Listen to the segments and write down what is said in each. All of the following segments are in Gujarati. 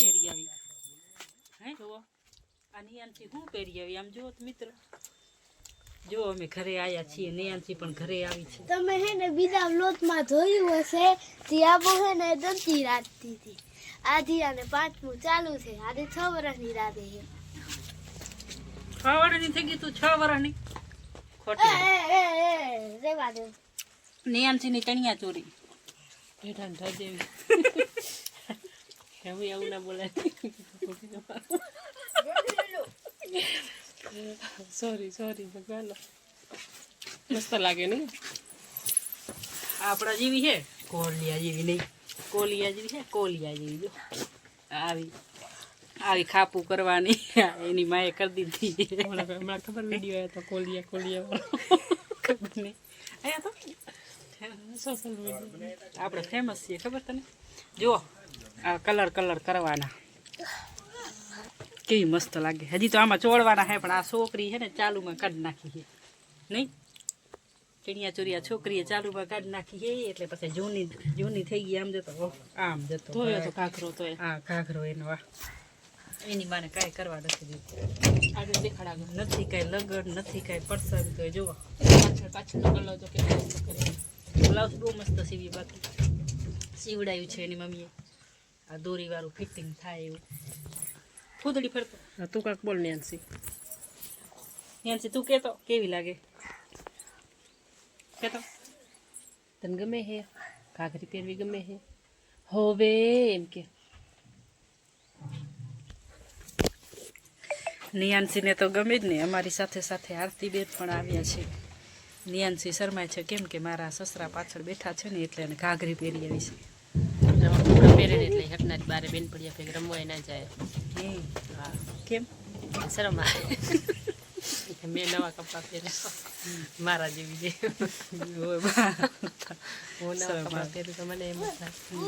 પહેરી આવી? હે? જુઓ. આ નિયાનથી હું પહેરી આવી? આમ જુઓ મિત્ર મિત્રો. જો અમે ઘરે આવ્યા છીએ નિયાનથી પણ ઘરે આવી છે. તમે હે ને બીજા વ્લોગમાં જોયું હશે જીયાબો હે ને દંતી રાખતી હતી. આ આને પાંચમું ચાલુ છે આજે છ વર્ષની રાતે છે. છ વર્ષની થઈ ગઈ તું છ વર્ષની એ, ખોટી રેવા દે. નિયાનથી ચણિયા ચોરી. હેઠાણ થઈ દેવી એવું એવું ના બોલાય સોરી સોરી ભગવાન મસ્ત લાગે ને આપણા જેવી છે કોલિયા જેવી નહીં કોલિયા જેવી છે કોલિયા જેવી જો આવી આવી ખાપું કરવાની એની માએ કરી દીધી હમણાં હમણાં ખબર વીડિયો આવ્યો તો કોલિયા કોલિયા ખબર નહીં અહીંયા તો સોશિયલ મીડિયા આપણે ફેમસ છીએ ખબર તને જુઓ આ કલર કલર કરવાના. કેવી મસ્ત લાગે. હજી તો આમાં ચોળવાના છે પણ આ છોકરી છે ને ચાલુમાં કાઢી નાખી છે. નહીં? ચણિયા ચોરિયા છોકરીએ ચાલુમાં કાઢી નાખી છે એટલે પછી જૂની જૂની થઈ ગઈ આમ જતો આમ જતો ધોયો તો ઘાઘરો તો હા ઘાઘરો એનો આ એની માને કાંઈ કરવા નથી દીધું. આગળ દેખાડા નથી કાંઈ લગન નથી કાંઈ પરસાદ તો જુઓ પાછળ પાછળનો કલર તો કે બ્લાઉઝ બહુ મસ્ત સીવી બાકી. સીવડાયું છે એની મમ્મીએ. આ દોરીવાળું ફિટિંગ થાય એવું. ફૂદડી ફરતો. તું કાંક બોલ નેન્સી નેન્સી તું કહેતો કેવી લાગે? કહેતો તને ગમે હે? ઘાઘરી પહેરવી ગમે હે? હવે એમ કે. નિયાનસીને તો ગમે જ ને અમારી સાથે સાથે આરતીબેન પણ આવ્યા છે. નિયાનસી શરમાય છે કેમ કે મારા સસરા પાછળ બેઠા છે ને એટલે એને ઘાઘરી પહેરી આવી છે. કપડાં પહેરે ને એટલે હટનારી બારે બેન પડ્યા કંઈક રમવાય ના જાય. હા કેમ શરમ આવે. મેં નવા કપડાં પહેર્યા. મારા જેવી જે હું નવા શરમ કપડાં પહેરું તો મને એમ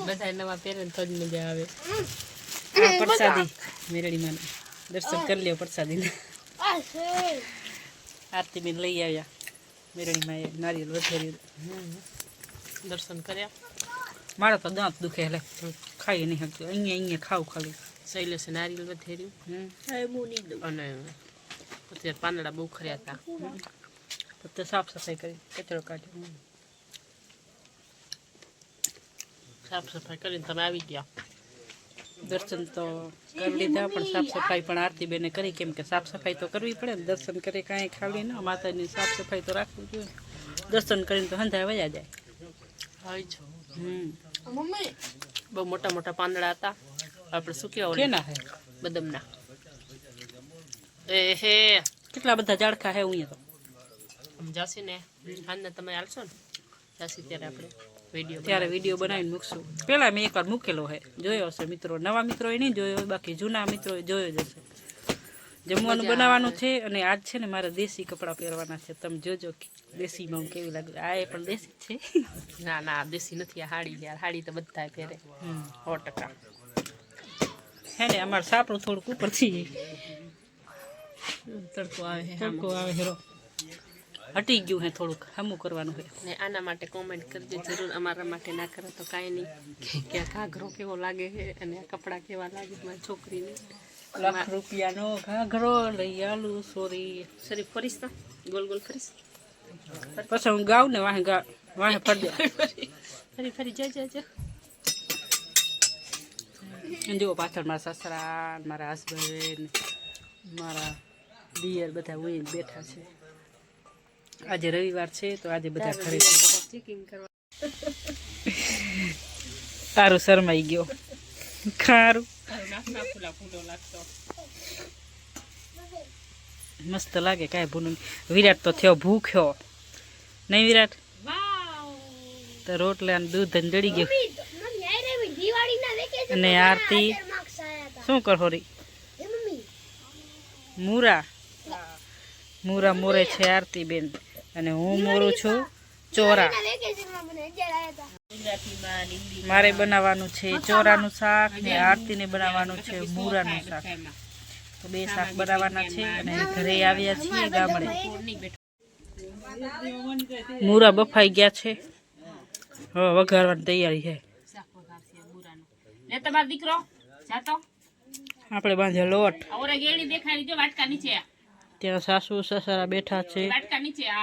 બધા નવા પહેરે ને તો જ મજા આવે. પ્રસાદી. મેરડી માને દર્શન કરી લ્યો પ્રસાદીને. આરતી બેન લઈ આવ્યા. મેરડીમાં નારિયેલ વધારી દર્શન કર્યા. મારા તો દાંત દુખે એટલે ખાઈ નહીં શકતું. અહીંયા અહીંયા ખાવ ખાલી. શૈલેષે નારિયેલ વધેર્યું હમ. અને અત્યારે પાંદડા બહુ ખર્યા હતા. તો સાફ સફાઈ કરી કચરો કાઢ્યો. સાફ સફાઈ કરીને તમે આવી ગયા. દર્શન તો કરી લીધા પણ સાફ સફાઈ પણ આરતીબેને કરી. કેમ કે સાફ સફાઈ તો કરવી પડે ને દર્શન કરી કાંઈ ખાલી ના માતાની સાફ સફાઈ તો રાખવું જોઈએ. દર્શન કરીને તો હંધાય વયા જાય. આવી છો. હમ મમ્મી બહુ મોટા મોટા પાંદડા હતા. આપણે શું ઓલી કેના હે? બદમના. એ હે. કેટલા બધા ઝાડખા હે ઉયા તો? આમ જાસી ને હાલને તમે હાલશો ને? જાસી ત્યારે આપણે વીડિયો ત્યારે વીડિયો બનાવીને મૂકશું. પહેલાં મેં એકવાર મૂકેલો હે. જોયો હશે મિત્રો. નવા મિત્રોએ નહીં જોયો હોય બાકી જૂના મિત્રોએ જોયો જ હશે. જમવાનું બનાવવાનું છે અને આજ છે ને મારે દેશી કપડાં પહેરવાના છે. તમે જોજો દેશીમાં કેવી લાગે. આ એ પણ દેશી છે. ના ના દેશી નથી આ હાડી યાર હાડી તો બધા પહેરે. સો ટકા. હે ને અમારે સાપડું થોડુંક ઉપરથી તડકો આવે તડકો આવે હેરો હટી ગયું હે થોડુંક. હમું કરવાનું હોય ને આના માટે કોમેન્ટ કરજો જરૂર. અમારા માટે ના કરે તો કાંઈ નહીં. કે આ ઘાઘરો કેવો લાગે છે અને આ કપડાં કેવા લાગે મારી છોકરીને. લાખ રૂપિયાનો ઘાઘરો લઈ આલું સોરી. શરીફ ફરીશ તો ગોલ ગોલ ફરીશ પછી હું ગાઉં ને વાહે ગા વાહે ફરી ફરી ફરી જા જા જા. જો પાછળ મારા સસરા મારા હસબન્ડ મારા દિયર બધા ઉઈને બેઠા છે. આજે રવિવાર છે તો આજે બધા ઘરે છે. ચેકિંગ કરવા. સારું શરમાઈ ગયો. ખારું. મસ્ત લાગે કાંઈ ભૂલું વિરાટ તો થયો ભૂખ્યો. નહીં વિરાટ? તો રોટલા ને દૂધ ને જડી ગયું. અને આરતી? શું કરો રી? મૂરા. મૂરા મોરે છે આરતી બેન અને હું મોરું છું ચોરા. મારે બનાવવાનું છે ચોરાનું શાક ને આરતીને બનાવવાનું છે મૂરાનું શાક. તો બે શાક બનાવવાના છે અને ઘરે આવ્યા છીએ ગામડે. મૂરા બફાઈ ગયા છે. હવે વઘારવાની તૈયારી છે. તમારો દીકરો જાતો. આપણે બાંધ્યા લોટ. ઓરે ગેડી દેખાડી જો વાટકા નીચે ત્યાં સાસુ સસરા બેઠા છે. વાટકા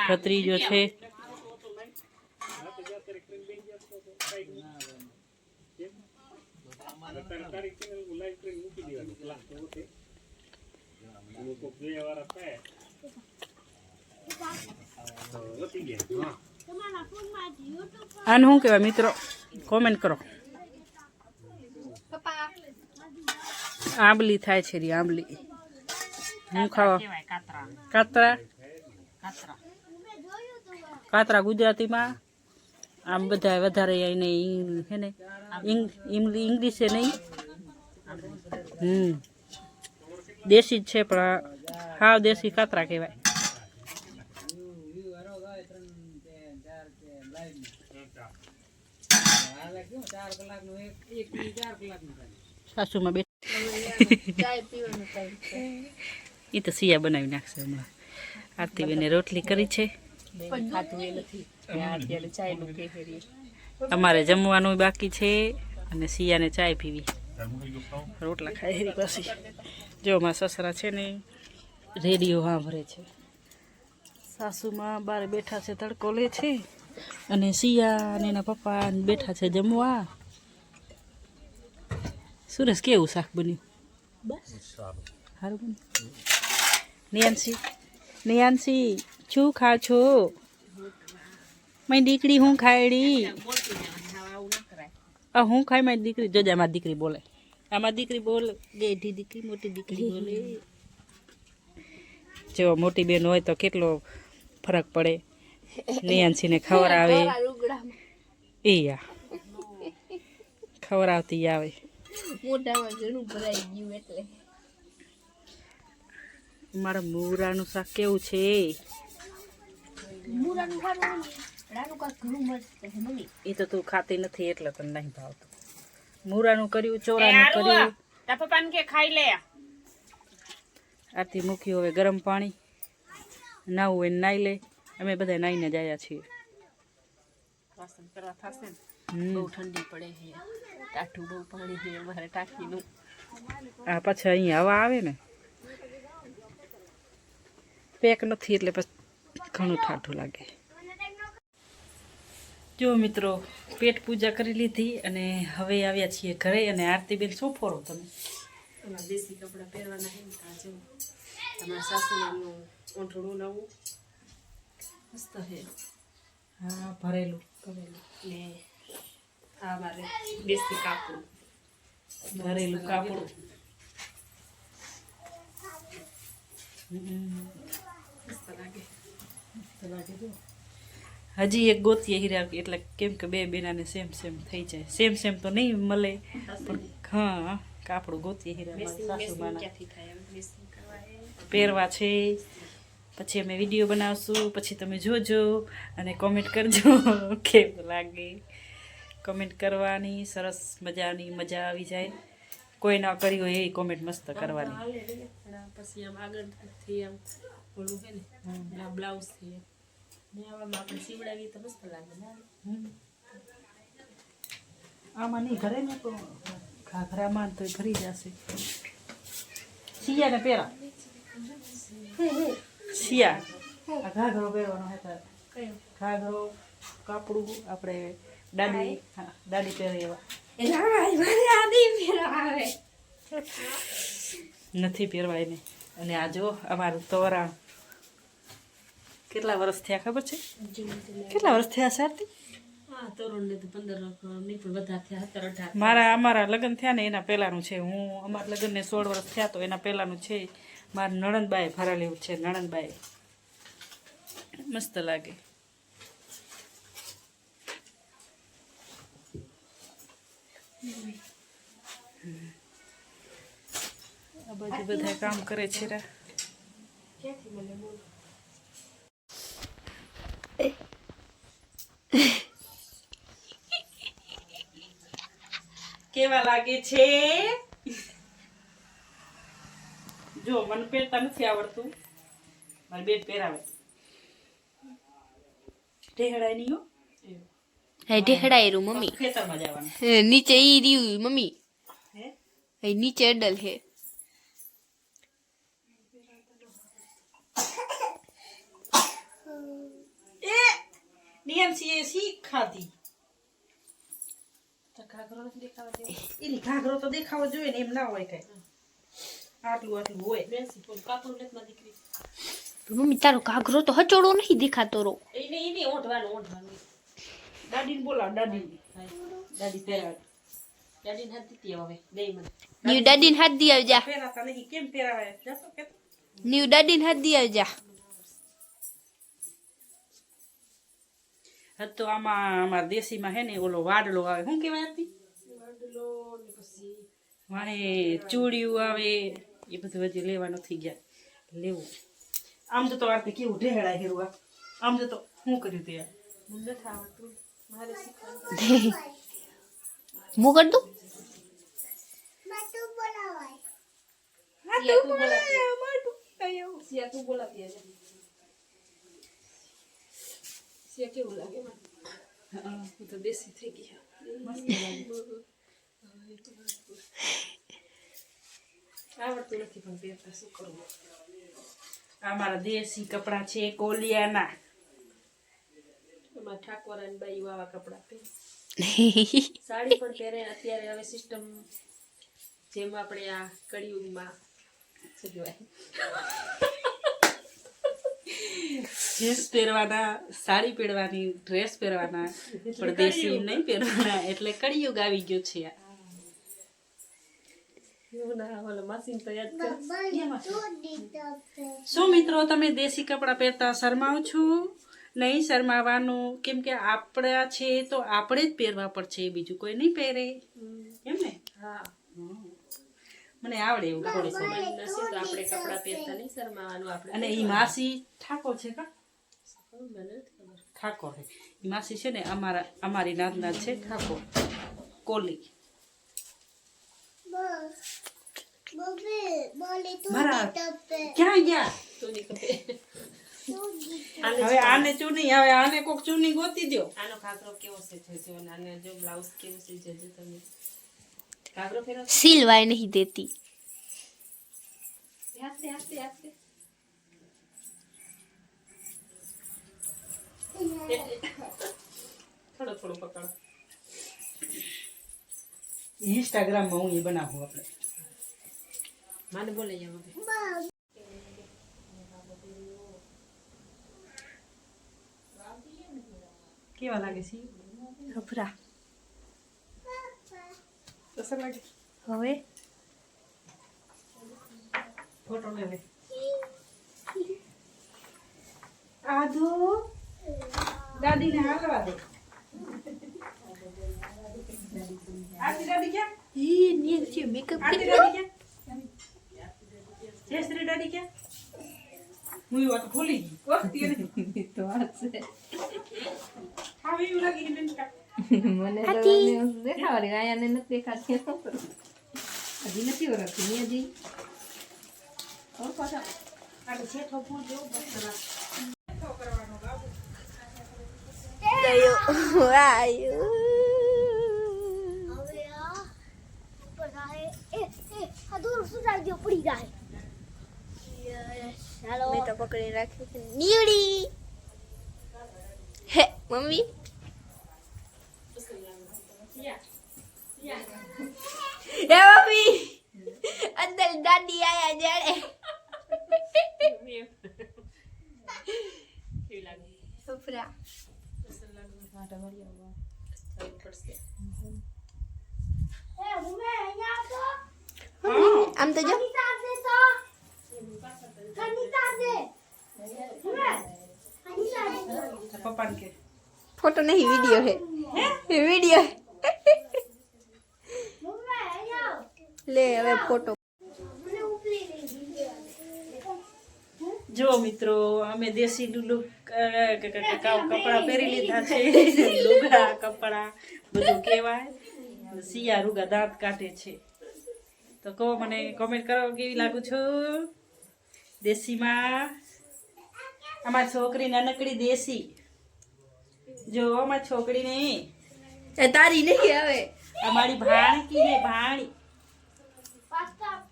ભત્રીજો છે તમારા ફોનમાંથી યુટ્યુબ આને શું કહેવાય મિત્રો? કોમેન્ટ કરો. આંબલી થાય છે રી આંબલી. હું ખાવા? કાતરા. કાતરા? કાતરા. કાતરા ગુજરાતીમાં? આમ બધા વધારે એને હે ને ઇંગ્લિશ છે નહીં. હમ. દેશી જ છે, પણ હા દેશી કાતરા કહેવાય. સાસુમાં બે એ તો સિયા બનાવી નાખશે હમણાં. આરતીબેને રોટલી કરી છે. ખાતું એ નથી. અત્યારે અમારે જમવાનું બાકી છે અને સિયાને ચાય પીવી. રોટલા ખાઈ હેરી પછી. જો મારા સસરા છે ને રેડિયો સાંભળે છે. સાસુમાં બાર બેઠા છે તડકો લે છે. અને સિયા અને એના પપ્પા બેઠા છે જમવા. સુરેશ કેવું શાક બન્યું? બસ. સારું બન્યું. નિયાનસી નિયાંશી શું ખા છો મારી દીકરી હું ખાયડી? હું ખાઈ મારી દીકરી? જોજે અમારી દીકરી બોલે. આમાં દીકરી બોલે. ગેઢી દીકરી મોટી દીકરી બોલે. જો મોટી બેન હોય તો કેટલો ફરક પડે. નિયાનસીને એ યા. ખવડાવતી આવે. મોઢામાં ઘણું ભરાઈ ગયું એટલે. મારા મૂરાનું શાક કેવું છે? મૂરાનું ખાવાનું રાનું કાંક ઘણું મસ્ત મમ્મી? એ તો તું ખાતી નથી એટલે તને નહીં ભાવતું. મૂરાનું કર્યું ચોરાનું કર્યું. તા પપ્પાને કે ખાઈ લે. આરતી મૂક્યું હવે ગરમ પાણી. નાવું હોય નાઈ લે. અમે બધા નાઈને જ આવ્યા છીએ. વાસણ કરવા થશે ને બહુ ઠંડી પડે છે. ટાઠું બહુ પાણી છે અમારે ટાંકીનું આ પછી અહીંયા હવા આવે ને. પેક નથી એટલે પછી ઘણું ઠાઠું લાગે. જો મિત્રો પેટ પૂજા કરી લીધી અને હવે આવ્યા છીએ ઘરે અને આરતીબેન શું ફોરો તમે? એમાં દેશી કપડાં પહેરવાના એમ જો તમારા સાસુમાનું ઓંઠણું નવું. મસ્ત છે. હા ભરેલું. ભરેલું. ને આ મારે દેશી કાપડ. ભરેલું કાપડ. મસ્ત લાગે. હજી એક ગોતીએ હીરા એટલે કેમ કે બે બેનાને સેમ સેમ થઈ જાય. સેમ સેમ તો નહીં મળે પણ હા કાપડું ગોતીએ હીરા સાસુમાના. પહેરવા છે. પછી અમે વીડિયો બનાવશું પછી તમે જોજો અને કોમેન્ટ કરજો કેમ લાગે. કોમેન્ટ કરવાની સરસ મજાની મજા આવી જાય. કોઈ ના કરી હોય એ કોમેન્ટ મસ્ત કરવાની. પછી આમ આગળથી આમ ઓલું ને આ બ્લાઉઝ છે ને આવામાં આપણે સીવડાવીએ તો મસ્ત લાગે ને આમાં નહીં ઘરે ને તો ઘાઘરામાં તો ભરી જશે શિયાને પહેરા શિયા આ ઘાઘરો પહેરવાનો હતા કયો ઘાઘરો કાપડું આપણે દાદી દાદી પહેરે એવા નથી પહેરવાય ને અને આ જો અમારું તોરણ. કેટલા વર્ષ થયા ખબર છે? કેટલા વર્ષ થયા સારથી? મારા અમારા લગ્ન થયા ને એના પહેલાંનું છે. હું અમારા લગ્નને સોળ વર્ષ થયા તો એના પહેલાંનું છે. મારા નણંદબાએ ભરાલેવું છે નણંદબાએ. મસ્ત લાગે. આ બાજુ બધા કામ કરે છે રા. કેવા લાગે છે? જો મને પહેરતા નથી આવડતું. મારી બેન પહેરાવે ઢેહડાય નહીં હો. ઢેહડાયરું મમ્મી. ખેતરમાં જવાનું. નીચે ઈ રહ્યું મમ્મી. હે નીચે અડલ હે. છે એ શીખ ખાધી? એની ઘાઘરો તો દેખાવો જોઈએ ને એમ ના હોય કઈ. આટલું આટલું હોય. દીકરી. મમ્મી તારો ઘાઘરો તો હચોડો નહીં દેખાતો રો એને એને ઓઢવાનું ઓઢવાનું. દાદીને બોલાવ દાદીને દાદી પહેરાવે. ડેડીને હાથ દીધી હવે દઈ મને. ન્યુ દાદીને હાથ દી આવજા. પહેરાતા નહીં કેમ પહેરાવે? ન્યુ દાદીને હાથ દી આવજા. તો આમાં અમારા દેશીમાં હે ને ઓલો વાડલો આવે શું કહેવાય હતી વાડલો ને ચૂડિયું આવે એ બધું હજી લેવાનું થઈ ગયા લેવું આમ તો આરતી કેવું ઢેહળા હેરું આમ તો તો શું કર્યું તે નથી મારે હું કર દઉં તું. તું સિયા કેવું લાગે મને? હા, તો દેશી થઈ લાગે. આવડતું નથી પણ પહેરતા શું કરવું? આ મારા દેશી કપડાં છે કોલિયાના. એમાં ઠાકોર અને બાઈ આવા કપડાં પહેરે. સાડી પણ પહેરે અત્યારે હવે સિસ્ટમ જેમ આપણે આ કળિયુગમાં શું કહેવાય? ડ્રેસ પહેરવાના સાડી પહેરવાની ડ્રેસ પહેરવાના પણ દેશી નહીં પહેરવાના એટલે કળિયુગ આવી ગયો છે આ. શું મિત્રો તમે દેશી કપડાં પહેરતા શરમાવ છો? નહીં શરમાવાનું? કેમ કે આપણા છે તો આપણે જ પહેરવા પડશે બીજું કોઈ નહીં પહેરે. એમ ને? હા. મને આવડે એવું થોડી સમજ સમજ નથી તો આપણે કપડાં પહેરતા નહીં શરમાવાનું આપણે અને એ માસી ઠાકોર છે કા? ઠાકોર છે. ઈ માસી છે ને અમારા અમારી નાતના છે ઠાકોર. કોલી. મારા ક્યાં ગયા? હવે આને ચૂની હવે આને કોક ચૂની ગોતી દ્યો. આનો ખાતરો કેવો છે જોજો અને આને જો બ્લાઉઝ કેવું છે જોજો તમે ઘાઘરો ફેરો સિલવાય નહીં દેતી હાથે હાથે હાથે થોડો થોડો પકડો ઇન્સ્ટાગ્રામમાં હું એ બનાવું આપણે માને બોલે જાવ હવે કેવા લાગે છે ખબરા સરસ લાગે હવે ફોટો લે લે આધુ દાદીને હાલવા દે આરતી દાદી ક્યાં ઈ નિયર છે મેકઅપ આરતી દાદી ક્યાં જય શ્રી દાદી ક્યાં હું એ વાત ભૂલી ગઈ ઓ તીર તો વાત છે હા એવું લાગી કે બેન કા મને તો દેખાવાની આયાને નથી દેખાતી હજી નથી ઓળખતી હજી. આ શેઠો ફોન જેવો બસ હે બાબુ ગયો આયો હવે આ ઉપર જાય એ એ આ દૂર સુધાર દો પડી જાય ચાલો મેં તો પકડી રાખી છે નીવડી હે મમ્મી હે મમ્મી અંદર દાદી આયા એ તો હા આમ તો જો ફોટો નહીં વીડિયો હે વિડિયો ઉમે અહીંયા આવ. લે હવે ફોટો. જો મિત્રો અમે દેશી લુલુક કપડા પહેરી લીધા છે. લુગડા કપડા બધું કહેવાય. સિયા રૂગા દાંત કાઢે છે. તો કહો મને કોમેન્ટ કરો કેવી લાગુ છું? દેશીમાં? અમારી છોકરી નાનકડી દેશી. જો અમારી છોકરીને એ તારી નહીં હવે અમારી ભાણકી ને ભાણી.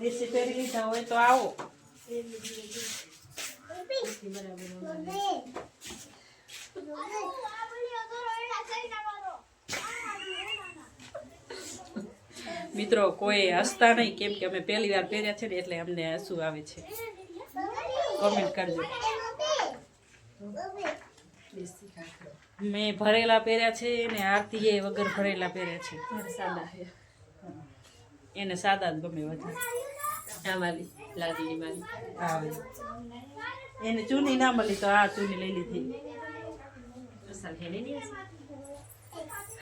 દેશી પહેરી લીધા હોય તો આવો. મિત્રો, કોઈ હસતા નહીં, કેમ કે અમે પહેલી વાર પહેર્યા છે ને એટલે અમને હસવું આવે છે. કોમેન્ટ કરજો. મેં ભરેલા પહેર્યા છે ને આરતીએ વગર ભરેલા પહેર્યા છે. સાદા એને સાદા જ ગમે વધારે. આ મારી લાદીની મારી આવે. એને ચૂની ના મળી તો આ ચૂની લઈ લીધી. હે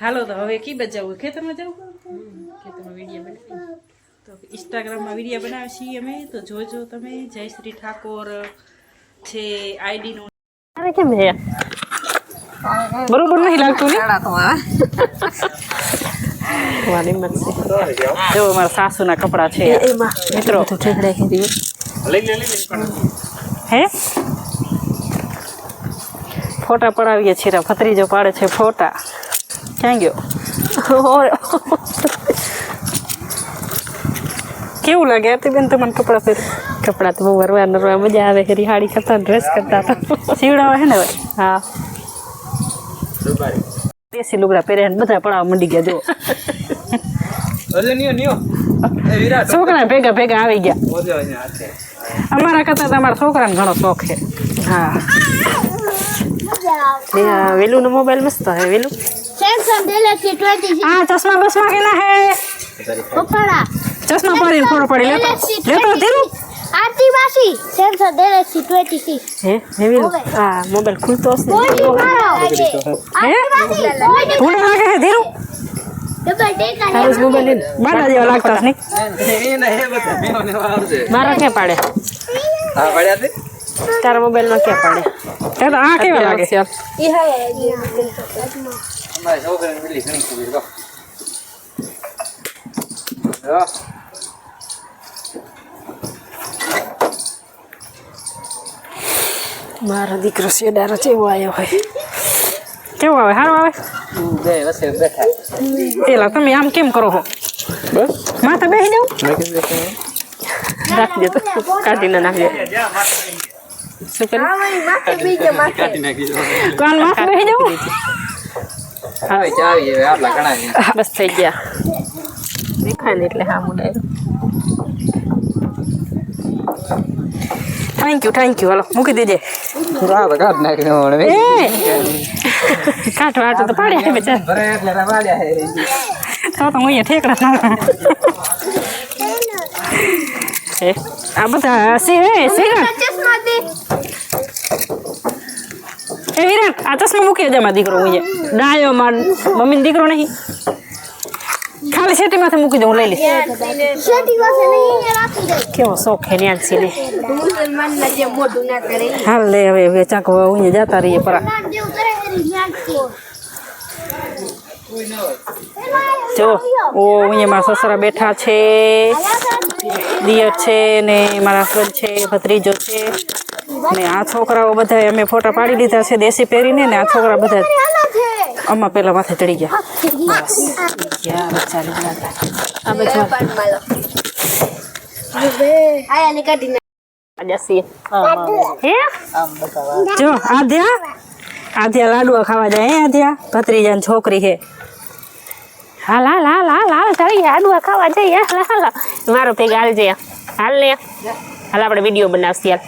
હાલો તો હવે કી બચાવું ખેતરમાં જવું? ખેતરમાં વીડિયો બનાવી. તો ઇન્સ્ટાગ્રામમાં વીડિયો બનાવે છીએ અમે. તો જોજો તમે. જયશ્રી ઠાકોર છે આઈડીનું કેમ છે? બરોબર નહીં લાગતું ને? જો મારા સાસુના કપડા છે. એમાં. મિત્રો. હે? ફોટા પડાવીએ છીએ ફતરીજો પાડે છે ફોટા. ક્યાં ગયો? કેવું લાગે? બેન તમને કપડાં પહેર? કપડાં તો બહુ વરવા નરવા મજા આવે છે. રિહાડી કરતા ડ્રેસ કરતા હતા સીવડાવે છે ને હવે? હા. દેશી લુગડા પહેર્યા બધા પડાવવા મંડી ગયા જો. છોકરા ભેગા ભેગા આવી ગયા. અમારા કરતા તમારા છોકરાને ઘણો શોખ છે. હા. વેલું વેલુનો મોબાઈલ મસ્ત હે વેલું. આ ચશ્મા બસમાં કેના હે. ચશ્મા પહેરીને ફોટો પડી. લેતો લેતો ધીરું. ગેલેક્સી ટ્વેન્ટી સિક્સ હે હે હા મોબાઈલ ખુલતો હશે. હે? થોડો લાગે હે ધીરું. મોબાઈલ બાડા જેવા લાગતા નહીં મારા ક્યાં પાડે તારા મોબાઈલમાં ક્યાં પાડે આ કેવા લાગે છે મારો દીકરો શેડારો ચેવો આવ્યો હોય. કેવું આવે સારું આવે? પેલા તમે આમ કેમ કરો છો? માથે બેસી જાવ રાખી દે તો કાઢીને નાખી દે. શું કરે કોણ માથે બેસી જાવ બસ થઈ ગયા. દેખાય ને એટલે હા મુડાય થેન્ક યુ થેન્ક યુ હાલો મૂકી દેજે. રાત કાઢ વાટો તો પાડ્યા હે બેચાર તો તો હું અહીંયા ઠેકડા ના એ આ બધા છે એ સિગરેટ ચશ્મા દે એ વિરાટ આ ચશ્મા મૂકી દે મારો દીકરો હું ડાયો માર મમ્મીનો દીકરો નહીં ખાલી સેટીમાંથી મૂકી દઉં હું લઈ લઈશ શેટી પાસે નહીં રાખી દે કેવો શોખ હે ન્યાંસી ને મુસલમાન ના જે મોઢું ના કરે હાલ લે હવે હવે ચાક હું જતા રહીએ પરા જો ઓ અહીંયા મારા સસરા બેઠા છે. દિયર છે ને મારા હસબન્ડ છે ભત્રીજો છે. ને આ છોકરાઓ બધા અમે ફોટા પાડી લીધા છે દેશી પહેરીને ને આ છોકરા બધા આમાં પેલા માથે ચડી ગયા. જો આ બધા. જો આધ્યા લાડવા ખાવા જાય, હે આધ્યા? ભત્રીજા છોકરી છે. હાલ હાલ હાલ હાલ હાલ તારી હાડવા ખાવા જઈએ, હાલ હાલ મારો ભેગા હાલ જઈએ. હાલ ને. હાલ, આપણે વીડિયો બનાવશી, હાલ.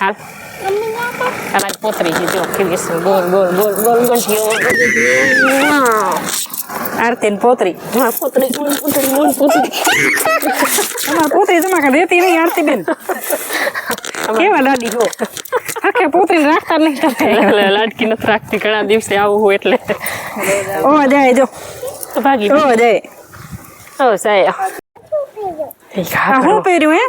હાલ. તમારી પોતરી જો, કેવી ગોલ ગોલ ગોલ ગોલ ગોઠીઓ આરતી ને પોતરી. હા પોતરી પોતરી પોતરી અમારા પોતરી જમા કરી દેતી નહીં આરતી બેન. કેવા દાદી હો? આખે પોતરી રાખતા નહીં તમે. લાડકી નથી રાખતી ઘણા દિવસે આવું હોય એટલે. ઓ જાય જો. તો ભાગી ઓ જાય. ઓ સાહેબ હું પહેર્યું હે?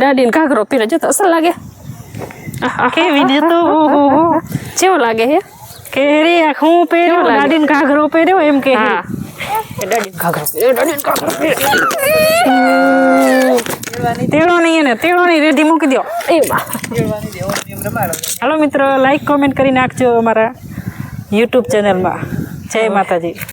દાદીને ઘાઘરો પીરે જો તો અસર લાગે. કેવી દેતો? ઓહો કેવો લાગે હે? કે રે આ હું પહેર્યો લાગે? ઘાઘરો પહેર્યો એમ કે હા. એ ઘાઘરો. પહેર્યો, ઘાઘરો તેડો નહીં એને તેડો નહીં રેડી મૂકી દો એ હાલો મિત્રો લાઈક કોમેન્ટ કરી નાખજો અમારા યુટ્યુબ ચેનલમાં જય માતાજી.